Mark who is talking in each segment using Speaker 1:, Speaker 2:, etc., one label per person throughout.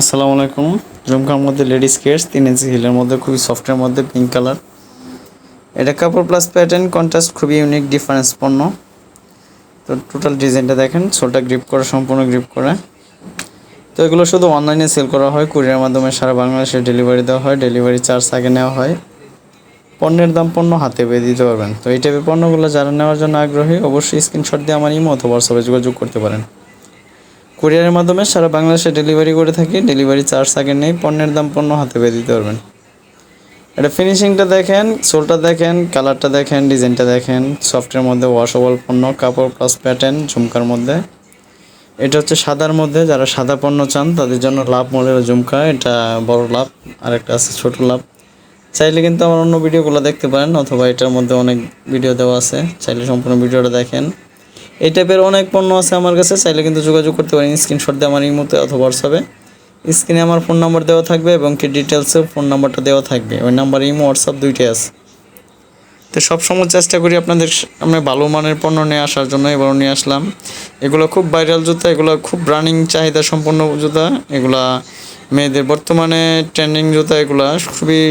Speaker 1: আসসালামু আলাইকুম। জুমকার মধ্যে লেডিস কেয়ার্স, তিন ইঞ্চি হিলের মধ্যে, খুবই সফটের মধ্যে পিঙ্ক কালার এটা কাপড় প্লাস প্যাটার্ন কন্ট্রাস্ট খুবই ইউনিক ডিফারেন্স পণ্য তো টোটাল ডিজাইনটা দেখেন সোলটা গ্রিপ করা, সম্পূর্ণ গ্রিপ করা। তো এগুলো শুধু অনলাইনে সেল করা হয় কুরিয়ার মাধ্যমে সারা বাংলাদেশে ডেলিভারি দেওয়া হয় ডেলিভারি চার্জ আগে নেওয়া হয়। পণ্যের দাম পণ্য হাতে পেয়ে দিতে পারবেন। তো এই টাইপের পণ্যগুলো যারা নেওয়ার জন্য আগ্রহী, অবশ্যই স্ক্রিনশট দিয়ে আমার ইমো অথবা হোয়াটসঅ্যাপে যোগাযোগ করতে পারেন। কুরিয়ারের মাধ্যমে সারা বাংলাদেশে ডেলিভারি করে থাকি। ডেলিভারি চার্জ আগে নেই, পণ্যের দাম পণ্য হাতে পেয়ে দিতে পারবেন। এটা ফিনিশিংটা দেখেন সোলটা দেখেন কালারটা দেখেন ডিজাইনটা দেখেন সফটের মধ্যে ওয়াশেবল পণ্য, কাপড় প্লাস প্যাটার্ন ঝুমকার মধ্যে। এটা হচ্ছে সাদার মধ্যে, যারা সাদা পণ্য চান, তাদের জন্য লাভ মডেল ঝুমকা, এটা বড় লাভ আর একটা আছে ছোট লাভ। চাইলে কিন্তু আমার অন্য ভিডিওগুলো দেখতে পারেন, অথবা এটার মধ্যে অনেক ভিডিও দেওয়া আছে, চাইলে সম্পূর্ণ ভিডিওটা দেখেন। এই টাইপের অনেক পণ্য আছে আমার কাছে, চাইলে কিন্তু যোগাযোগ করতে পারেন। স্ক্রিনশট দিয়ে আমার ইমোতে অথবা হোয়াটসঅ্যাপে স্ক্রিনে আমার ফোন নাম্বার দেওয়া থাকবে এবং কি ডিটেলসেও ফোন নাম্বারটা দেওয়া থাকবে। ওই নাম্বার ইমো হোয়াটসঅ্যাপ দুইটাই আছে। তো সবসময় চেষ্টা করি আপনাদের সামনে ভালো মানের পণ্য নিয়ে আসার জন্য এবার নিয়ে আসলাম। এগুলো খুব ভাইরাল জুতা, এগুলো খুব রানিং চাহিদা সম্পন্ন জুতা। এগুলা মেয়েদের বর্তমানে ট্রেন্ডিং জুতা, এগুলা খুবই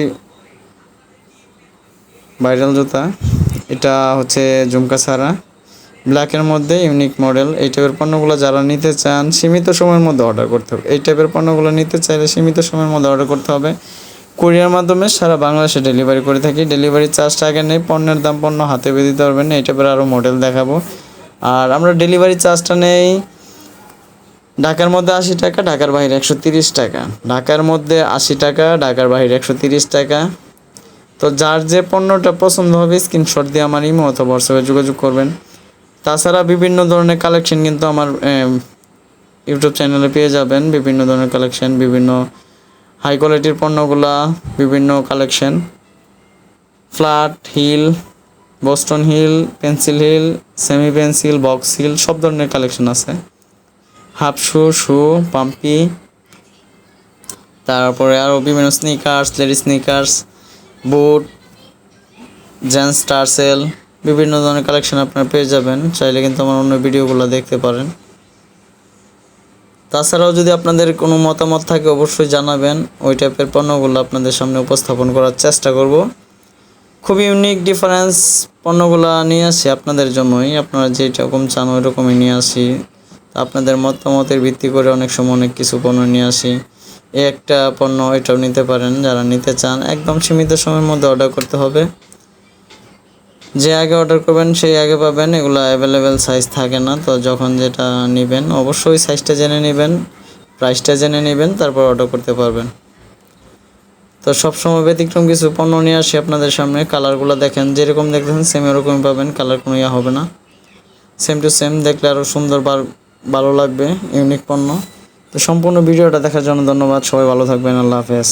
Speaker 1: ভাইরাল জুতা। এটা হচ্ছে ঝুমকা ছাড়া। ব্ল্যাকের মধ্যে ইউনিক মডেল এই টাইপের পণ্যগুলো যারা নিতে চান, সীমিত সময়ের মধ্যে অর্ডার করতে হবে। এই টাইপের পণ্যগুলো নিতে চাইলে সীমিত সময়ের মধ্যে অর্ডার করতে হবে। কুরিয়ার মাধ্যমে সারা বাংলাদেশে ডেলিভারি করে থাকি। ডেলিভারি চার্জটা আগে নেই, পণ্যের দাম পণ্য হাতে পেয়ে দিতে পারবেন এই টাইপের আরও মডেল দেখাবো। আর আমরা ডেলিভারি চার্জটা নেই, ঢাকার মধ্যে আশি টাকা, ঢাকার বাইরে একশো তিরিশ টাকা। ঢাকার মধ্যে আশি টাকা, ঢাকার বাইরে একশো তিরিশ টাকা। তো যার যে পণ্যটা পছন্দ হবে স্ক্রিনশট দিয়ে আমার ইমো অথবা হোয়াটসঅ্যাপে যোগাযোগ করবেন। তাছাড়া বিভিন্ন ধরনের কালেকশন কিন্তু আমার ইউটিউব চ্যানেলে পেয়ে যাবেন। বিভিন্ন ধরনের কালেকশন বিভিন্ন হাই কোয়ালিটির পণ্যগুলা, বিভিন্ন collection flat heel Boston heel pencil heel semi pencil box heel সব ধরনের কালেকশন আছে। হাফ শু শু পাম্পি তারপরে আরও বিভিন্ন sneakers ladies sneakers boot gents tassel বিভিন্ন ধরনের কালেকশন আপনারা পেয়ে যাবেন। চাইলে কিন্তু আমার অন্য ভিডিওগুলো দেখতে পারেন। তাছাড়াও যদি আপনাদের কোনো মতামত থাকে, অবশ্যই জানাবেন। ওই টাইপের পণ্যগুলো আপনাদের সামনে উপস্থাপন করার চেষ্টা করব। খুবই ইউনিক ডিফারেন্স পণ্যগুলো নিয়ে আসি আপনাদের জন্যই। আপনারা যেরকম চান, ওই রকমই নিয়ে আসি। আপনাদের মতামতের ভিত্তি করে অনেক সময় অনেক কিছু পণ্য নিয়ে আসি। একটা পণ্য এটাও নিতে পারেন। যারা নিতে চান, একদম সীমিত সময়ের মধ্যে অর্ডার করতে হবে। যে আগে অর্ডার করবেন, সেই আগে পাবেন। এগুলো অ্যাভেলেবেল সাইজ থাকে না, তো যখন যেটা নেবেন, অবশ্যই সাইজটা জেনে নেবেন প্রাইসটা জেনে নেবেন, তারপর অর্ডার করতে পারবেন। তো সবসময় ব্যতিক্রম কিছু পণ্য নিয়ে আসি আপনাদের সামনে। কালারগুলো দেখেন, যেরকম দেখতেছেন সেম এরকমই পাবেন কালার কোনো ইয়া হবে না। সেম টু সেম দেখলে আরও সুন্দর ভালো লাগবে ইউনিক পণ্য। তো সম্পূর্ণ ভিডিওটা দেখার জন্য ধন্যবাদ। সবাই ভালো থাকবেন, আল্লাহ হাফেজ।